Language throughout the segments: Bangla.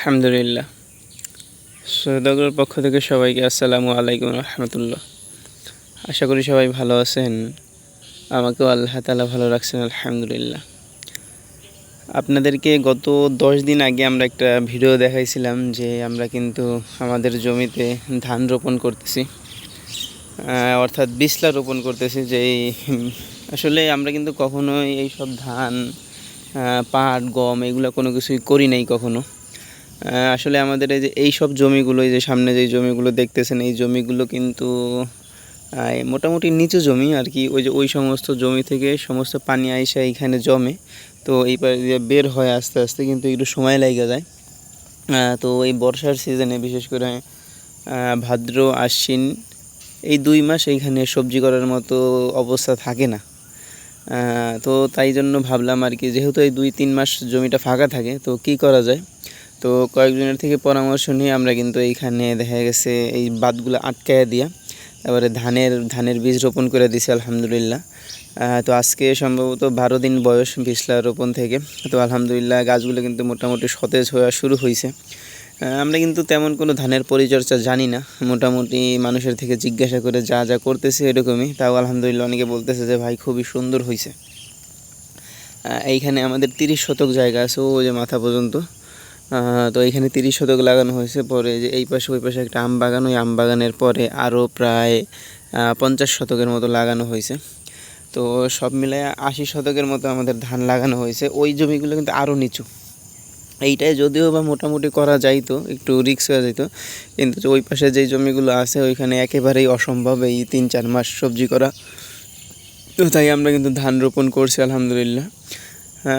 আলহামদুলিল্লাহ। সৌদাগরের পক্ষ থেকে সবাইকে আসসালামু আলাইকুম রহমতুল্লাহ। আশা করি সবাই ভালো আছেন। আমাকেও আল্লাহ তালা ভালো রাখছেন, আলহামদুলিল্লাহ। আপনাদেরকে গত দশ দিন আগে আমরা একটা ভিডিও দেখাইছিলাম যে আমরা কিন্তু আমাদের জমিতে ধান রোপণ করতেছি। অর্থাৎ বিসলা রোপণ করতেছি যে আসলে আমরা কিন্তু কখনোই এই সব ধান পাট, গম এগুলো কোনো কিছুই করি নাই কখনো। আসলে আমাদের এই যে এই সব জমিগুলো, এই যে সামনে যে জমিগুলো দেখতেছেন, এই জমিগুলো কিন্তু মোটামুটি নিচু জমি আর কি। ওই যে ওই সমস্ত জমি থেকে সমস্ত পানি আইসা এইখানে জমে। তো এই দিয়ে বের হয় আস্তে আস্তে, কিন্তু একটু সময় লাগে যায়। তো এই বর্ষার সিজনে বিশেষ করে ভাদ্র, আশ্বিন, এই দুই মাস এইখানে সবজি করার মতো অবস্থা থাকে না। তো তাই জন্য ভাবলাম আর কি, যেহেতু এই দুই তিন মাস জমিটা ফাঁকা থাকে, তো কি করা যায়? তো কয়েকজনের থেকে পরামর্শ নিয়ে আমরা কিন্তু এইখানে দেখা গেছে এই বাদগুলো আটকায় দিয়া তারপরে ধানের ধানের বীজ রোপণ করে দিছি, আলহামদুলিল্লাহ। তো আজকে সম্ভবত বারো দিন বয়স বিশলা রোপণ থেকে। তো আলহামদুলিল্লাহ গাছগুলো কিন্তু মোটামুটি সতেজ হওয়া শুরু হয়েছে আমরা কিন্তু তেমন কোনো ধানের পরিচর্যা জানি না। মোটামুটি মানুষের থেকে জিজ্ঞাসা করে যা যা করতেছে এরকমই। তাও আলহামদুলিল্লাহ অনেকে বলতেছে যে, ভাই, খুবই সুন্দর হয়েছে এইখানে আমাদের তিরিশ শতক জায়গা আছে, ও যে মাথা পর্যন্ত। তো এইখানে তিরিশ শতক লাগানো হয়েছে পরে যে এই পাশে ওই পাশে একটা আম বাগান, ওই আম বাগানের পরে আরও প্রায় পঞ্চাশ শতকের মতো লাগানো হয়েছে। তো সব মিলায় আশি শতকের মতো আমাদের ধান লাগানো হয়েছে। ওই জমিগুলো কিন্তু আরও নিচু। এইটাই যদিও বা মোটামুটি করা যাইতো, একটু রিক্স হয়ে যেত কিন্তু যে ওই পাশে যেই জমিগুলো আছে ওইখানে একেবারেই অসম্ভব এই তিন চার মাস সবজি করা। তো তাই আমরা কিন্তু ধান রোপণ করছি, আলহামদুলিল্লাহ।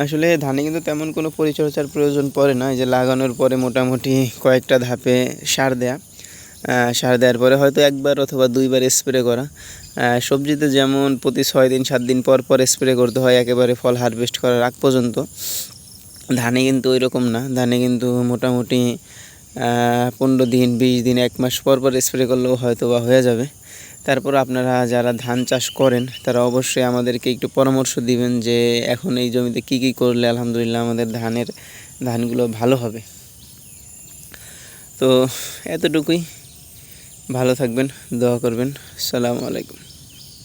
আসলে ধানে কিন্তু তেমন কোনো পরিচর্যার প্রয়োজন পড়ে না। যে লাগানোর পরে মোটামুটি কয়েকটা ধাপে সার দেয়া। সার দেওয়ার পরে হয়তো একবার অথবা দুইবার স্প্রে করা। সবজিতে যেমন প্রতি ছয় দিন, সাত দিন পর পর স্প্রে করতে হয়, একেবারে ফল হারভেস্ট করার আগ পর্যন্ত। ধানে কিন্তু ওই রকম না। ধানে কিন্তু মোটামুটি পনেরো দিন, বিশ দিন, এক মাস পর পর স্প্রে করলেও হয়তো বা হয়ে যাবে। তারপর আপনারা যারা ধান চাষ করেন, তারা অবশ্যই আমাদেরকে একটু পরামর্শ দিবেন যে এখন এই জমিতে কি কি করলে আলহামদুলিল্লাহ আমাদের ধানের, ধানগুলো ভালো হবে। তো এতটুকুই। ভালো থাকবেন, দোয়া করবেন। সালামু আলাইকুম।